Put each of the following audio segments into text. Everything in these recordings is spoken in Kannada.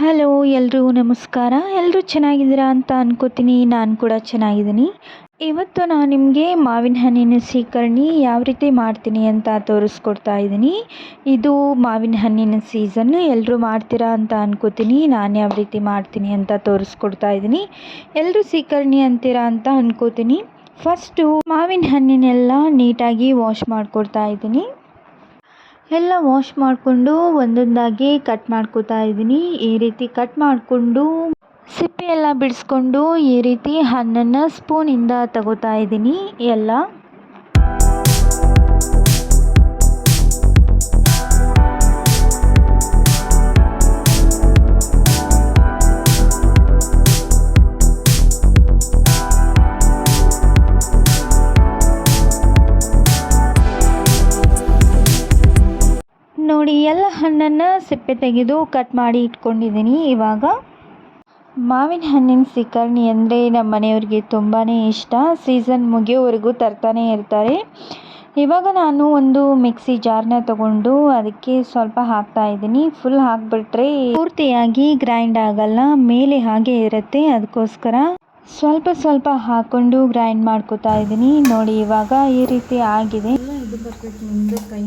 ಹಲೋ, ಎಲ್ರಿಗೂ ನಮಸ್ಕಾರ. ಎಲ್ಲರೂ ಚೆನ್ನಾಗಿದ್ದೀರಾ ಅಂತ ಅನ್ಕೋತೀನಿ. ನಾನು ಕೂಡ ಚೆನ್ನಾಗಿದ್ದೀನಿ. ಇವತ್ತು ನಾನು ನಿಮಗೆ ಮಾವಿನ ಹಣ್ಣಿನ ಸೀಕರಣಿ ಯಾವ ರೀತಿ ಮಾಡ್ತೀನಿ ಅಂತ ತೋರಿಸ್ಕೊಡ್ತಾ ಇದ್ದೀನಿ. ಇದು ಮಾವಿನ ಹಣ್ಣಿನ ಸೀಸನ್ ಎಲ್ಲರೂ ಮಾಡ್ತೀರಾ ಅಂತ ಅನ್ಕೋತೀನಿ. ನಾನು ಯಾವ ರೀತಿ ಮಾಡ್ತೀನಿ ಅಂತ ತೋರಿಸ್ಕೊಡ್ತಾ ಇದ್ದೀನಿ. ಎಲ್ಲರೂ ಸೀಕರಣಿ ಅಂತೀರಾ ಅಂತ ಅನ್ಕೋತೀನಿ. ಫಸ್ಟು ಮಾವಿನ ಹಣ್ಣಿನೆಲ್ಲ ನೀಟಾಗಿ ವಾಶ್ ಮಾಡಿಕೊಡ್ತಾ ಇದ್ದೀನಿ. ಎಲ್ಲ ವಾಶ್ ಮಾಡಿಕೊಂಡು ಒಂದೊಂದಾಗಿ ಕಟ್ ಮಾಡ್ಕೋತಾ ಇದ್ದೀನಿ. ಈ ರೀತಿ ಕಟ್ ಮಾಡಿಕೊಂಡು ಸಿಪ್ಪೆ ಎಲ್ಲ ಬಿಡಿಸ್ಕೊಂಡು ಈ ರೀತಿ ಹಣ್ಣನ್ನು ಸ್ಪೂನಿಂದ ತಗೋತಾ ಇದ್ದೀನಿ. ಎಲ್ಲ ಹಣ್ಣನ್ನು ಸಿಪ್ಪೆ ತೆಗೆದು ಕಟ್ ಮಾಡಿ ಇಟ್ಕೊಂಡಿದ್ದೀನಿ. ಇವಾಗ ಮಾವಿನ ಹಣ್ಣಿನ ಸೀಕರ್ಣಿ ಅಂದರೆ ನಮ್ಮ ಮನೆಯವ್ರಿಗೆ ತುಂಬಾ ಇಷ್ಟ. ಸೀಸನ್ ಮುಗಿಯೋವರೆಗೂ ತರ್ತಾನೆ ಇರ್ತಾರೆ. ಇವಾಗ ನಾನು ಒಂದು ಮಿಕ್ಸಿ ಜಾರ್ನ ತಗೊಂಡು ಅದಕ್ಕೆ ಸ್ವಲ್ಪ ಹಾಕ್ತಾ ಇದ್ದೀನಿ. ಫುಲ್ ಹಾಕ್ಬಿಟ್ರೆ ಪೂರ್ತಿಯಾಗಿ ಗ್ರೈಂಡ್ ಆಗಲ್ಲ, ಮೇಲೆ ಹಾಗೆ ಇರುತ್ತೆ. ಅದಕ್ಕೋಸ್ಕರ ಸ್ವಲ್ಪ ಸ್ವಲ್ಪ ಹಾಕೊಂಡು ಗ್ರೈಂಡ್ ಮಾಡ್ಕೋತಾ ಇದ್ದೀನಿ. ನೋಡಿ, ಇವಾಗ ಈ ರೀತಿ ಆಗಿದೆ. ಕೈ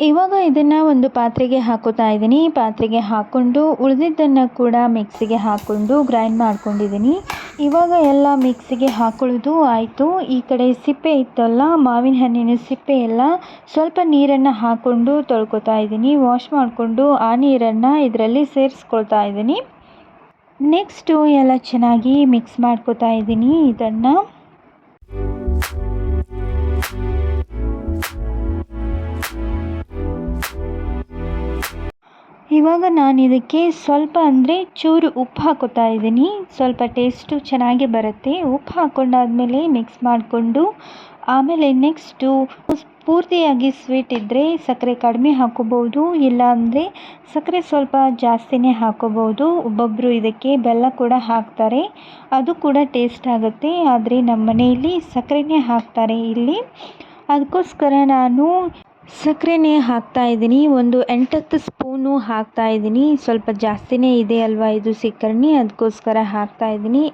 ಇವಾಗ ಇದನ್ನು ಒಂದು ಪಾತ್ರೆಗೆ ಹಾಕೋತಾ ಇದ್ದೀನಿ. ಪಾತ್ರೆಗೆ ಹಾಕ್ಕೊಂಡು ಉಳಿದಿದ್ದನ್ನು ಕೂಡ ಮಿಕ್ಸಿಗೆ ಹಾಕ್ಕೊಂಡು ಗ್ರೈಂಡ್ ಮಾಡ್ಕೊಂಡಿದ್ದೀನಿ. ಇವಾಗ ಎಲ್ಲ ಮಿಕ್ಸಿಗೆ ಹಾಕೊಳ್ಳೋದು ಆಯಿತು. ಈ ಕಡೆ ಸಿಪ್ಪೆ ಇತ್ತಲ್ಲ, ಮಾವಿನ ಹಣ್ಣಿನ ಸಿಪ್ಪೆ ಎಲ್ಲ ಸ್ವಲ್ಪ ನೀರನ್ನು ಹಾಕ್ಕೊಂಡು ತೊಳ್ಕೊತಾ ಇದ್ದೀನಿ. ವಾಶ್ ಮಾಡಿಕೊಂಡು ಆ ನೀರನ್ನು ಇದರಲ್ಲಿ ಸೇರಿಸ್ಕೊಳ್ತಾ ಇದ್ದೀನಿ. ನೆಕ್ಸ್ಟು ಎಲ್ಲ ಚೆನ್ನಾಗಿ ಮಿಕ್ಸ್ ಮಾಡ್ಕೋತಾ ಇದ್ದೀನಿ ಇದನ್ನು. ಇವಾಗ ನಾನು ಇದಕ್ಕೆ ಸ್ವಲ್ಪ ಅಂದರೆ ಚೂರು ಉಪ್ಪು ಹಾಕೋತಾ ಇದ್ದೀನಿ. ಸ್ವಲ್ಪ ಟೇಸ್ಟು ಚೆನ್ನಾಗಿ ಬರುತ್ತೆ. ಉಪ್ಪು ಹಾಕ್ಕೊಂಡಾದಮೇಲೆ ಮಿಕ್ಸ್ ಮಾಡಿಕೊಂಡು, ಆಮೇಲೆ ನೆಕ್ಸ್ಟು ಪೂರ್ತಿಯಾಗಿ ಸ್ವೀಟ್ ಇದ್ದರೆ ಸಕ್ಕರೆ ಕಡಿಮೆ ಹಾಕೋಬೋದು ಇಲ್ಲ ಅಂದರೆ ಸಕ್ಕರೆ ಸ್ವಲ್ಪ ಜಾಸ್ತಿನೇ ಹಾಕೋಬೋದು ಒಬ್ಬೊಬ್ಬರು ಇದಕ್ಕೆ ಬೆಲ್ಲ ಕೂಡ ಹಾಕ್ತಾರೆ. ಅದು ಕೂಡ ಟೇಸ್ಟ್ ಆಗುತ್ತೆ. ಆದರೆ ನಮ್ಮ ಮನೆಯಲ್ಲಿ ಸಕ್ಕರೆನೇ ಹಾಕ್ತಾರೆ ಇಲ್ಲಿ. ಅದಕ್ಕೋಸ್ಕರ ನಾನು ಸಕ್ಕರೆನೇ ಹಾಕ್ತಾ ಇದ್ದೀನಿ. ಒಂದು ಎಂಟತ್ತು ಸ್ಪೂನು ಹಾಕ್ತಾ ಇದ್ದೀನಿ. ಸ್ವಲ್ಪ ಜಾಸ್ತಿನೇ ಇದೆ ಅಲ್ವಾ ಇದು ಸೀಕರ್ಣಿ ಅದಕ್ಕೋಸ್ಕರ ಹಾಕ್ತಾ ಇದ್ದೀನಿ.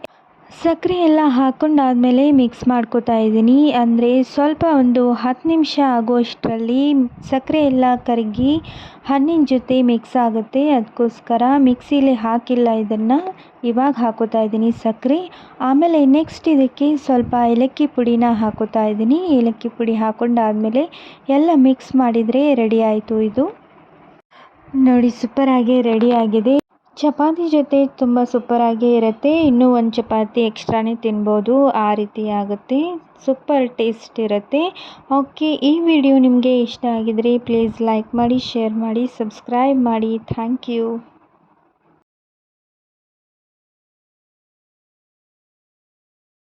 ಸಕ್ಕರೆ ಎಲ್ಲ ಹಾಕೊಂಡಾದಮೇಲೆ ಮಿಕ್ಸ್ ಮಾಡ್ಕೋತಾ ಇದ್ದೀನಿ. ಅಂದರೆ ಸ್ವಲ್ಪ ಒಂದು ಹತ್ತು ನಿಮಿಷ ಆಗೋಷ್ಟರಲ್ಲಿ ಸಕ್ಕರೆ ಎಲ್ಲ ಕರಗಿ ಹಣ್ಣಿನ ಜೊತೆ ಮಿಕ್ಸ್ ಆಗುತ್ತೆ. ಅದಕ್ಕೋಸ್ಕರ ಮಿಕ್ಸಿಲಿ ಹಾಕಿಲ್ಲ ಇದನ್ನು. ಇವಾಗ ಹಾಕೋತಾ ಇದ್ದೀನಿ ಸಕ್ಕರೆ. ಆಮೇಲೆ ನೆಕ್ಸ್ಟ್ ಇದಕ್ಕೆ ಸ್ವಲ್ಪ ಏಲಕ್ಕಿ ಪುಡಿನ ಹಾಕೋತಾ ಇದ್ದೀನಿ. ಏಲಕ್ಕಿ ಪುಡಿ ಹಾಕೊಂಡಾದಮೇಲೆ ಎಲ್ಲ ಮಿಕ್ಸ್ ಮಾಡಿದರೆ ರೆಡಿ ಆಯಿತು ಇದು. ನೋಡಿ ಸೂಪರಾಗಿ ರೆಡಿ ಆಗಿದೆ. ಚಪಾತಿ ಜೊತೆ ತುಂಬ ಸೂಪರಾಗೇ ಇರುತ್ತೆ. ಇನ್ನೂ ಒಂದು ಚಪಾತಿ ಎಕ್ಸ್ಟ್ರಾನೇ ತಿನ್ಬೋದು. ಆ ರೀತಿ ಆಗುತ್ತೆ. ಸೂಪರ್ ಟೇಸ್ಟ್ ಇರುತ್ತೆ. ಓಕೆ, ಈ ವಿಡಿಯೋ ನಿಮಗೆ ಇಷ್ಟ ಆಗಿದ್ರೆ ಪ್ಲೀಸ್ ಲೈಕ್ ಮಾಡಿ, ಶೇರ್ ಮಾಡಿ, ಸಬ್ಸ್ಕ್ರೈಬ್ ಮಾಡಿ. Thank you.